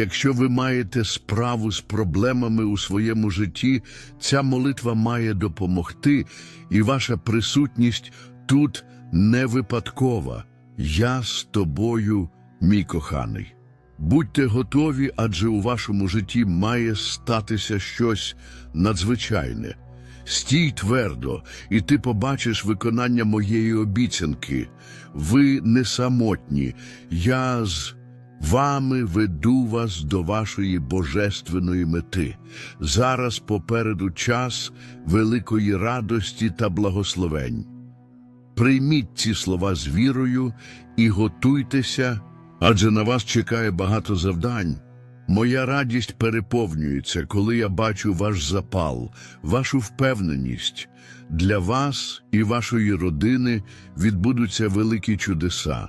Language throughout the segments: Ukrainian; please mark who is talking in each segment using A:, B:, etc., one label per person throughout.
A: Якщо ви маєте справу з проблемами у своєму житті, ця молитва має допомогти, і ваша присутність тут не випадкова. Я з тобою, мій коханий. Будьте готові, адже у вашому житті має статися щось надзвичайне. Стій твердо, і ти побачиш виконання моєї обіцянки. Ви не самотні, я з вами веду вас до вашої божественної мети. Зараз попереду час великої радості та благословень. Прийміть ці слова з вірою і готуйтеся, адже на вас чекає багато завдань. Моя радість переповнюється, коли я бачу ваш запал, вашу впевненість. Для вас і вашої родини відбудуться великі чудеса.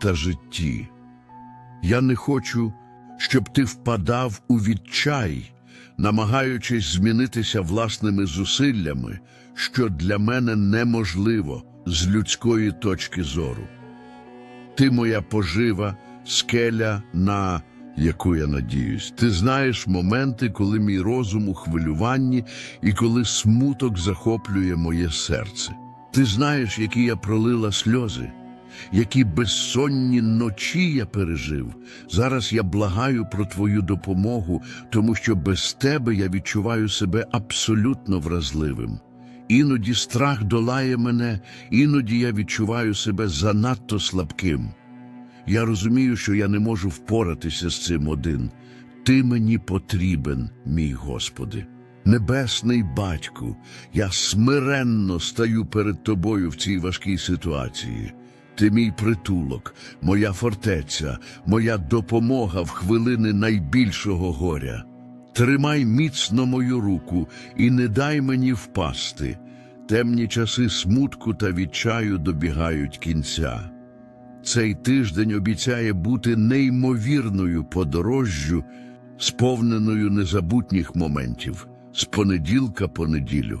A: та житті. Я не хочу, щоб ти впадав у відчай, намагаючись змінитися власними зусиллями, що для мене неможливо з людської точки зору. Ти моя пожива, скеля, на яку я надіюсь. Ти знаєш моменти, коли мій розум у хвилюванні і коли смуток захоплює моє серце. Ти знаєш, які я пролила сльози, які безсонні ночі я пережив. Зараз я благаю про твою допомогу, тому що без тебе я відчуваю себе абсолютно вразливим. Іноді страх долає мене, іноді я відчуваю себе занадто слабким. Я розумію, що я не можу впоратися з цим один. Ти мені потрібен, мій Господи. Небесний батьку, я смиренно стаю перед тобою в цій важкій ситуації. Ти мій притулок, моя фортеця, моя допомога в хвилини найбільшого горя. Тримай міцно мою руку і не дай мені впасти. Темні часи смутку та відчаю добігають кінця. Цей тиждень обіцяє бути неймовірною подорожжю, сповненою незабутніх моментів з понеділка по неділю.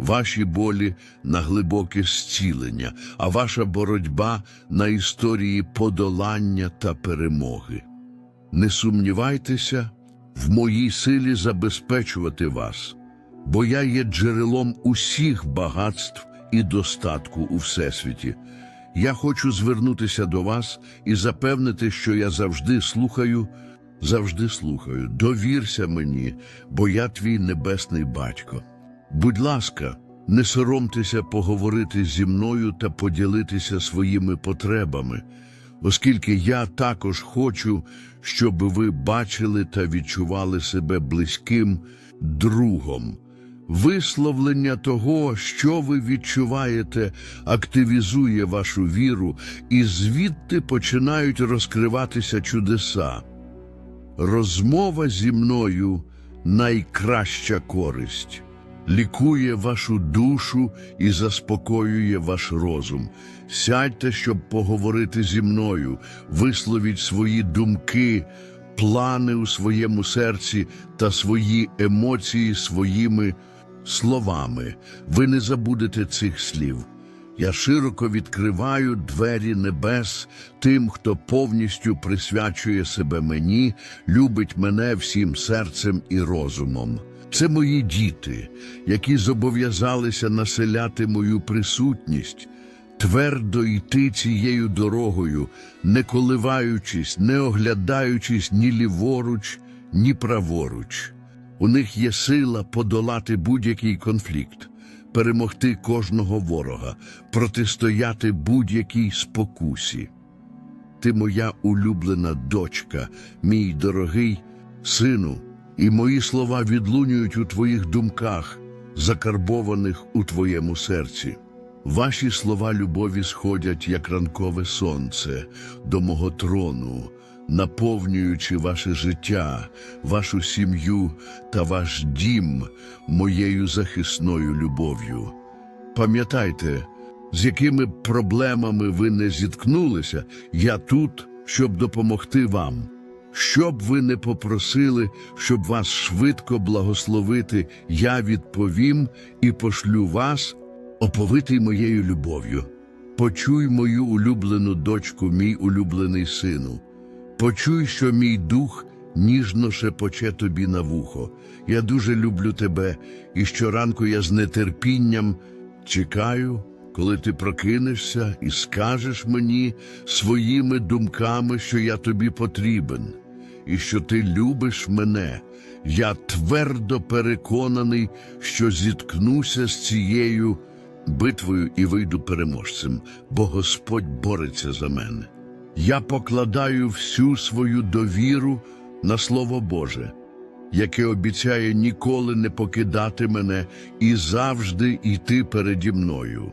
A: ваші болі на глибоке зцілення, а ваша боротьба на історії подолання та перемоги. Не сумнівайтеся в моїй силі забезпечувати вас, бо я є джерелом усіх багатств і достатку у Всесвіті. Я хочу звернутися до вас і запевнити, що я завжди слухаю, завжди слухаю. Довірся мені, бо я твій небесний батько. Будь ласка, не соромтеся поговорити зі мною та поділитися своїми потребами, оскільки я також хочу, щоб ви бачили та відчували себе близьким другом. Висловлення того, що ви відчуваєте, активізує вашу віру, і звідти починають розкриватися чудеса. Розмова зі мною найкраща користь, лікує вашу душу і заспокоює ваш розум. Сядьте, щоб поговорити зі мною, висловіть свої думки, плани у своєму серці та свої емоції своїми словами. Ви не забудете цих слів. Я широко відкриваю двері небес тим, хто повністю присвячує себе мені, любить мене всім серцем і розумом. Це мої діти, які зобов'язалися населяти мою присутність, твердо йти цією дорогою, не коливаючись, не оглядаючись ні ліворуч, ні праворуч. У них є сила подолати будь-який конфлікт, перемогти кожного ворога, протистояти будь-якій спокусі. Ти моя улюблена дочка, мій дорогий сину, і мої слова відлунюють у твоїх думках, закарбованих у твоєму серці. Ваші слова любові сходять, як ранкове сонце, до мого трону, наповнюючи ваше життя, вашу сім'ю та ваш дім моєю захисною любов'ю. Пам'ятайте, з якими проблемами ви не зіткнулися, я тут, щоб допомогти вам. Щоб ви не попросили, щоб вас швидко благословити, я відповім і пошлю вас, оповитий моєю любов'ю. Почуй мою улюблену дочку, мій улюблений сину. Почуй, що мій дух ніжно шепоче тобі на вухо. Я дуже люблю тебе, і щоранку я з нетерпінням чекаю, коли ти прокинешся і скажеш мені своїми думками, що я тобі потрібен, і що ти любиш мене. Я твердо переконаний, що зіткнуся з цією битвою і вийду переможцем, бо Господь бореться за мене. Я покладаю всю свою довіру на Слово Боже, яке обіцяє ніколи не покидати мене і завжди йти переді мною.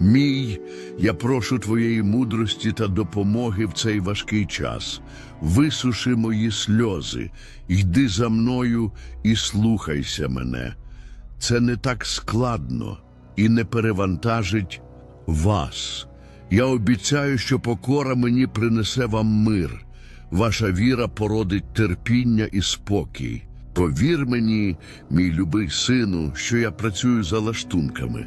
A: мій, я прошу Твоєї мудрості та допомоги в цей важкий час. Висуши мої сльози, йди за мною і слухайся мене. Це не так складно і не перевантажить вас. Я обіцяю, що покора мені принесе вам мир. Ваша віра породить терпіння і спокій. Повір мені, мій любий сину, що я працюю за лаштунками,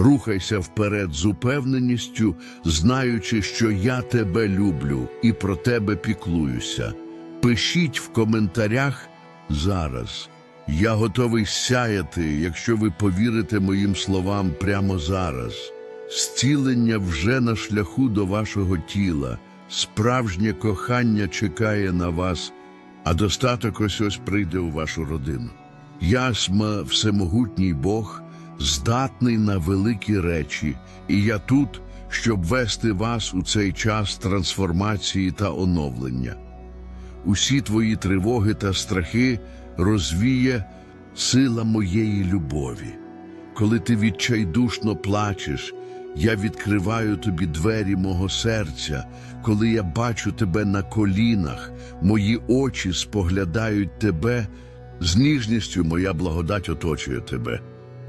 A: Рухайся вперед з упевненістю, знаючи, що я тебе люблю і про тебе піклуюся. Пишіть в коментарях зараз. Я готовий сяяти, якщо ви повірите моїм словам прямо зараз. Зцілення вже на шляху до вашого тіла, справжнє кохання чекає на вас, а достаток ось ось прийде у вашу родину. Ясма, всемогутній Бог, здатний на великі речі, і я тут, щоб вести вас у цей час трансформації та оновлення. Усі твої тривоги та страхи розвіє сила моєї любові. Коли ти відчайдушно плачеш, я відкриваю тобі двері мого серця, коли я бачу тебе на колінах, мої очі споглядають тебе, з ніжністю моя благодать оточує тебе.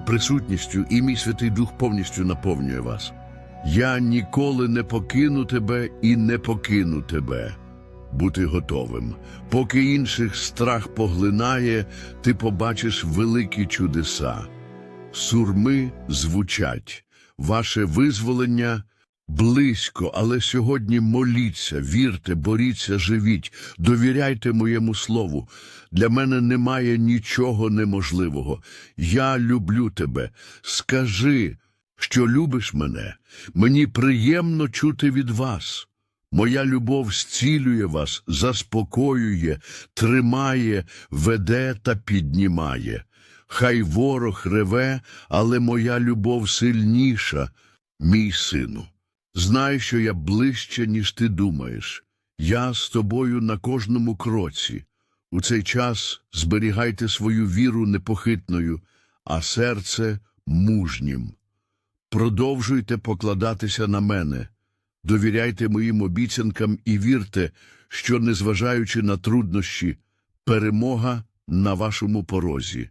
A: присутністю, і мій Святий Дух повністю наповнює вас. Я ніколи не покину тебе і не покину тебе. Бути готовим. Поки інших страх поглинає, ти побачиш великі чудеса. Сурми звучать. Ваше визволення близько, але сьогодні моліться, вірте, боріться, живіть, довіряйте моєму слову. Для мене немає нічого неможливого. Я люблю тебе. Скажи, що любиш мене. Мені приємно чути від вас. Моя любов зцілює вас, заспокоює, тримає, веде та піднімає. Хай ворог реве, але моя любов сильніша, мій сину. Знай, що я ближче, ніж ти думаєш. Я з тобою на кожному кроці. У цей час зберігайте свою віру непохитною, а серце мужнім. Продовжуйте покладатися на мене. Довіряйте моїм обіцянкам і вірте, що, незважаючи на труднощі, перемога на вашому порозі.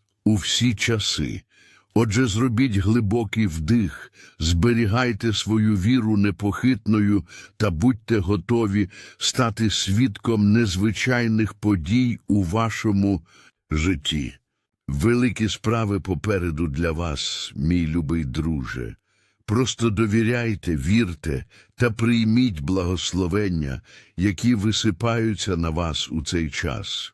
A: у всі часи. Отже, зробіть глибокий вдих, зберігайте свою віру непохитною та будьте готові стати свідком незвичайних подій у вашому житті. Великі справи попереду для вас, мій любий друже. Просто довіряйте, вірте та прийміть благословення, які висипаються на вас у цей час.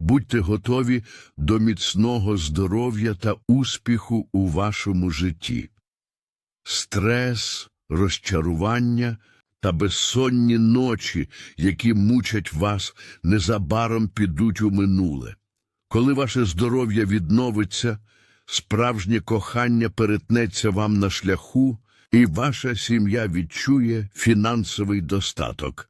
A: Будьте готові до міцного здоров'я та успіху у вашому житті. Стрес, розчарування та безсонні ночі, які мучать вас, незабаром підуть у минуле. Коли ваше здоров'я відновиться, справжнє кохання перетнеться вам на шляху, і ваша сім'я відчує фінансовий достаток.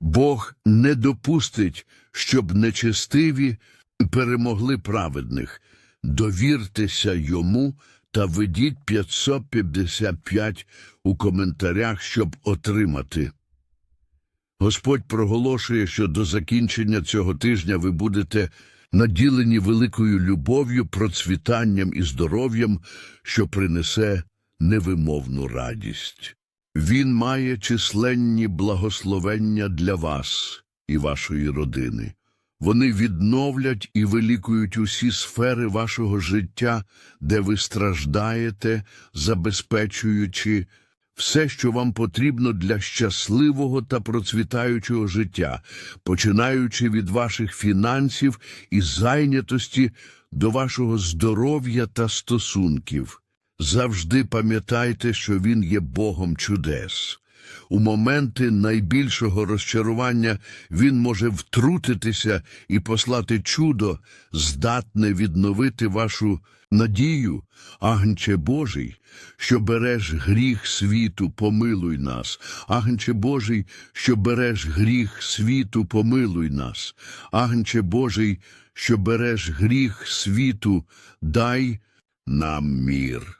A: Бог не допустить, щоб нечестиві перемогли праведних. Довіртеся йому та ведіть 555 у коментарях, щоб отримати. Господь проголошує, що до закінчення цього тижня ви будете наділені великою любов'ю, процвітанням і здоров'ям, що принесе невимовну радість. Він має численні благословення для вас і вашої родини. Вони відновлять і вилікують усі сфери вашого життя, де ви страждаєте, забезпечуючи все, що вам потрібно для щасливого та процвітаючого життя, починаючи від ваших фінансів і зайнятості до вашого здоров'я та стосунків. Завжди пам'ятайте, що Він є Богом чудес. У моменти найбільшого розчарування Він може втрутитися і послати чудо, здатне відновити вашу надію, Агнче Божий, що береш гріх світу, помилуй нас. Агнче Божий, що береш гріх світу, помилуй нас. Агнче Божий, що береш гріх світу, дай нам мір.